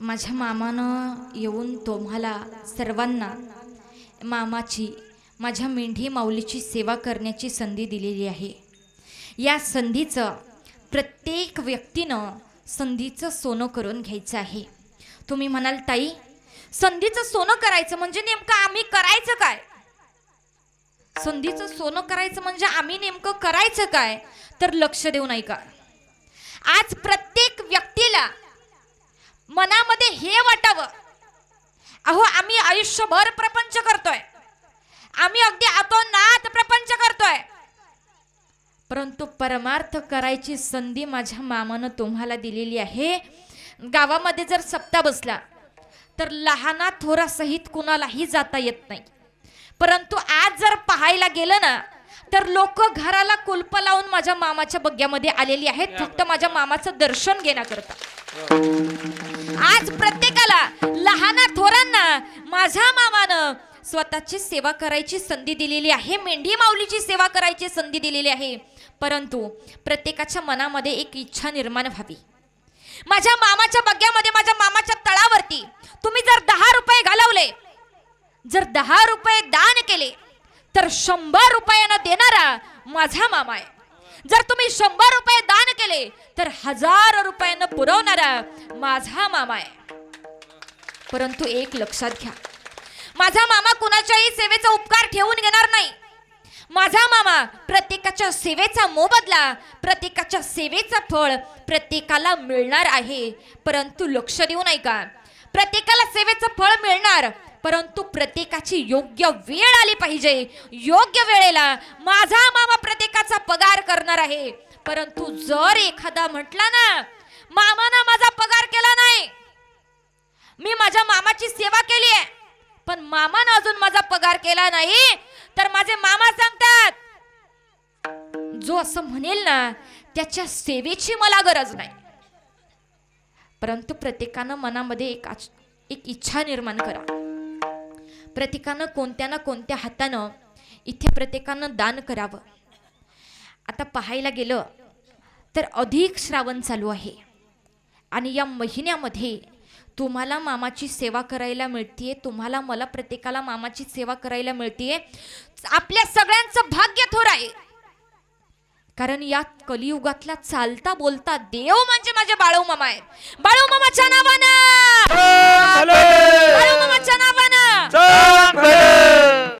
माझ्या मामानं येऊन तुम्हाला सर्वांना मामाची माझ्या मेंढी माऊलीची सेवा करण्याची संधी दिलेली आहे. या संधीचं प्रत्येक व्यक्तीनं संधीचं सोनं करून घ्यायचं आहे. तुम्ही म्हणाल ताई संधीचं सोनं करायचं म्हणजे नेमकं आम्ही करायचं काय? संधीचं सोनं करायचं म्हणजे आम्ही नेमकं करायचं काय? तर लक्ष देऊन ऐका आज प्रत्येक व्यक्तीला मनामध्ये हे वाटावं. अहो आम्ही आयुष्यभर प्रपंच करतोय. आम्ही अगदी आतोनात प्रपंच करतोय. परंतु परमार्थ करायची संधी माझ्या मामानं तुम्हाला दिलेली आहे. गावामध्ये जर सप्ताह बसला तर लहाना थोरासहित कुणालाही जाता येत नाही. परंतु आज जर पाहायला गेलं ना तर लोक घराला कुलप लावून माझ्या मामाच्या बग्ग्यामध्ये आलेली आहेत. फक्त माझ्या मामाचं दर्शन घेण्याकरता. आज प्रत्येकाला लहाना थोरांना माझ्या मामानं स्वतःची सेवा करायची संधी दिलेली आहे मेंढी माऊलीची सेवा करायची संधी दिलेली आहे. परंतु प्रत्येकाच्या मनामध्ये एक इच्छा निर्माण व्हावी. माझ्या मामाच्या बग्ग्यामध्ये माझ्या मामाच्या तळावरती तुम्ही जर दहा रुपये घालवले जर दहा रुपये दान केले तर शंभर रुपयानं देणारा माझा मामा आहे. जर तुम्ही शंभर तर हजार रुपयानं पुरवणारा माझा मामा आहे. परंतु एक लक्षात घ्या माझा मामा कुणाच्याही सेवेचा उपकार ठेवून घेणार नाही. माझा मामा प्रत्येकाच्या सेवेचा मोबदला प्रत्येकाच्या सेवेचा फळ प्रत्येकाला मिळणार आहे. परंतु लक्ष देऊ नये का प्रत्येकाला सेवेचं फळ मिळणार परंतु प्रत्येकाची योग्य वेळ आली पाहिजे. योग्य वेळेला माझा मामा प्रत्येकाचा पगार करणार आहे. परंतु जर एखादा म्हटला ना मामानं माझा पगार केला नाही मी माझ्या मामाची सेवा केली आहे पण मामानं अजून माझा पगार केला नाही तर माझे मामा सांगतात जो असं म्हणेल ना त्याच्या सेवेची मला गरज नाही. परंतु प्रत्येकानं मनामध्ये एक आच- एक इच्छा निर्माण करा. प्रत्येकानं कोणत्या ना कोणत्या हातानं इथे प्रत्येकानं दान करावं. आता पाहायला गेलं तर अधिक श्रावण चालू आहे. आणि या महिन्यामध्ये तुम्हाला मामाची सेवा करायला मिळतीये तुम्हाला मला प्रत्येकाला मामाची सेवा करायला मिळतीये. आपल्या सगळ्यांचं भाग्य थोर आहे. कारण या कलियुगातला चालता बोलता देव म्हणजे माझे बाळू मामा आहेत. बाळू मामाच्या बाळू मामाच्या नावानं!